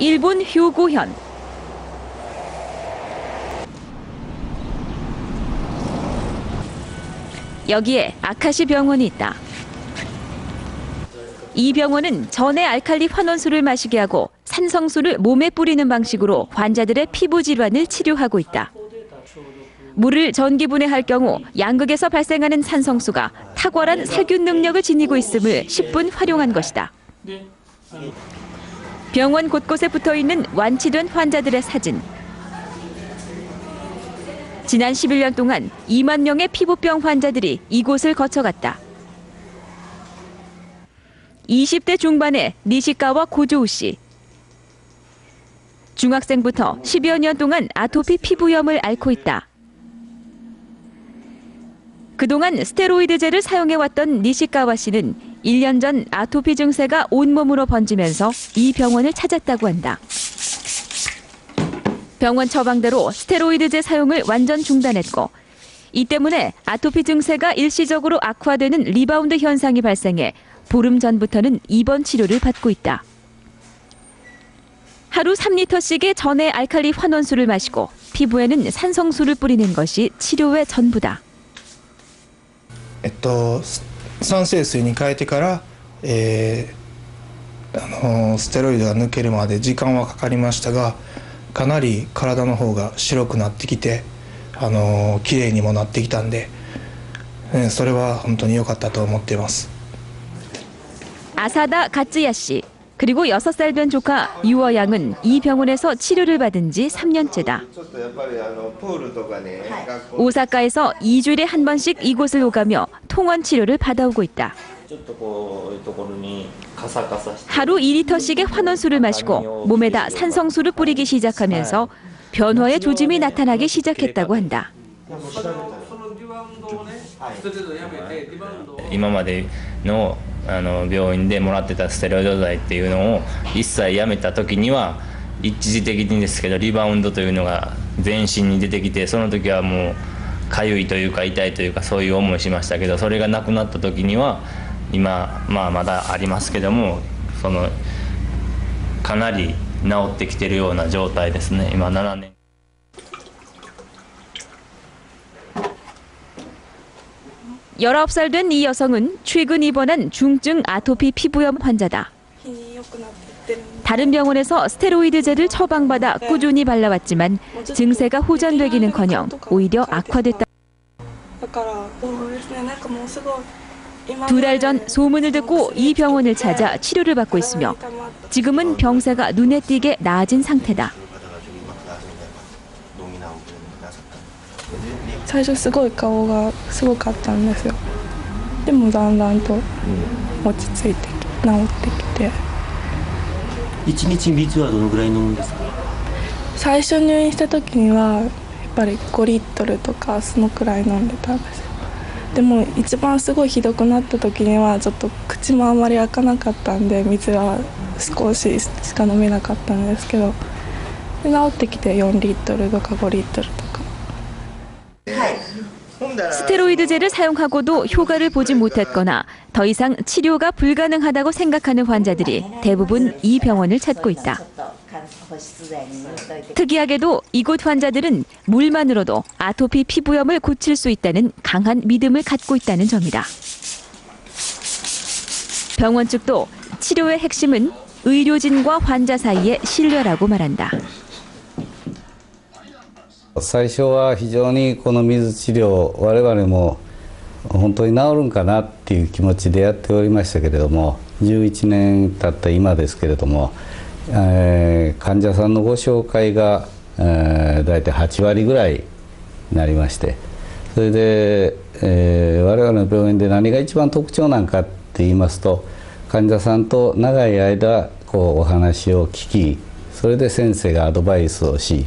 일본 휴고현. 여기에 아카시 병원이 있다. 이 병원은 전에 알칼리 환원수를 마시게 하고 산성수를 몸에 뿌리는 방식으로 환자들의 피부 질환을 치료하고 있다. 물을 전기 분해할 경우 양극에서 발생하는 산성수가 탁월한 살균 능력을 지니고 있음을 10분 활용한 것이다. 병원 곳곳에 붙어 있는 완치된 환자들의 사진. 지난 11년 동안 2만 명의 피부병 환자들이 이곳을 거쳐갔다. 20대 중반의 니시카와 고조우 씨. 중학생부터 10여 년 동안 아토피 피부염을 앓고 있다. 그동안 스테로이드제를 사용해왔던 니시카와 씨는 1년 전 아토피 증세가 온몸으로 번지면서 이 병원을 찾았다고 한다. 병원 처방대로 스테로이드제 사용을 완전 중단했고 이 때문에 아토피 증세가 일시적으로 악화되는 리바운드 현상이 발생해 보름 전부터는 입원 치료를 받고 있다. 하루 3리터씩의 전해 알칼리 환원수를 마시고 피부에는 산성수를 뿌리는 것이 치료의 전부다. 酸性水に変えてから、えー、あのステロイドが抜けるまで時間はかかりましたがかなり体の方が白くなってきて、あの綺麗にもなってきたんで、えー、それは本当に良かったと思っています。浅田克也氏 그리고 6살 된 조카 유어 양은 이 병원에서 치료를 받은 지 3년째다. 오사카에서 2주일에 한 번씩 이곳을 오가며 통원 치료를 받아오고 있다. 하루 2리터씩의 환원수를 마시고 몸에다 산성수를 뿌리기 시작하면서 변화의 조짐이 나타나기 시작했다고 한다. 今までのあの病院でもらってたステロイド剤っていうのを一切やめた時には一時的にですけどリバウンドというのが全身に出てきてその時はもう痒いというか痛いというかそういう思いしましたけどそれがなくなった時には今、まあ、まだありますけどもそのかなり治ってきてるような状態ですね。今7年。 19살 된 이 여성은 최근 입원한 중증 아토피 피부염 환자다. 다른 병원에서 스테로이드제를 처방받아 꾸준히 발라왔지만 증세가 호전되기는커녕 오히려 악화됐다. 두 달 전 소문을 듣고 이 병원을 찾아 치료를 받고 있으며 지금은 병세가 눈에 띄게 나아진 상태다. 네, 네. 最初すごい顔がすごかったんですよ。でもだんだんと落ち着いてき治ってきて。一日水はどのぐらい飲むんですか？最初入院した時にはやっぱり5リットルとかそのくらい飲んでたんですよ。でも一番すごいひどくなった時にはちょっと口もあまり開かなかったんで水は少ししか飲めなかったんですけど。で治ってきて4リットルとか5リットルとか 스테로이드제를 사용하고도 효과를 보지 못했거나 더 이상 치료가 불가능하다고 생각하는 환자들이 대부분 이 병원을 찾고 있다. 특이하게도 이곳 환자들은 물만으로도 아토피 피부염을 고칠 수 있다는 강한 믿음을 갖고 있다는 점이다. 병원 측도 치료의 핵심은 의료진과 환자 사이의 신뢰라고 말한다. 最初は非常にこの水治療我々も本当に治るんかなっていう気持ちでやっておりましたけれども11年経った今ですけれども、えー患者さんのご紹介が、えー、大体8割ぐらいになりましてそれで、えー我々の病院で何が一番特徴なんかって言いますと患者さんと長い間こうお話を聞きそれで先生がアドバイスをし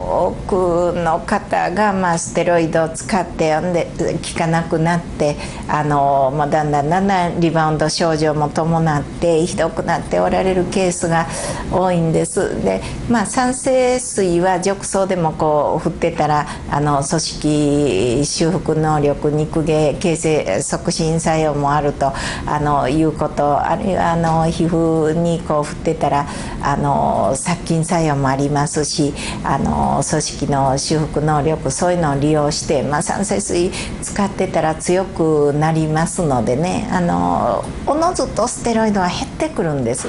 多くの方が、まあ、ステロイドを使ってんで効かなくなってあの、まあ、だんだんだんだんリバウンド症状も伴ってひどくなっておられるケースが多いんです。で、まあ、酸性水は褥瘡でもこう振ってたらあの組織修復能力肉毛形成促進作用もあるとあのいうことあるいはあの皮膚にこう振ってたらあの殺菌作用もありますしあ組織の修復能力そういうのを利用して、まあ、酸性水使ってたら強くなりますのでねあのおのずとステロイドは減ってくるんです。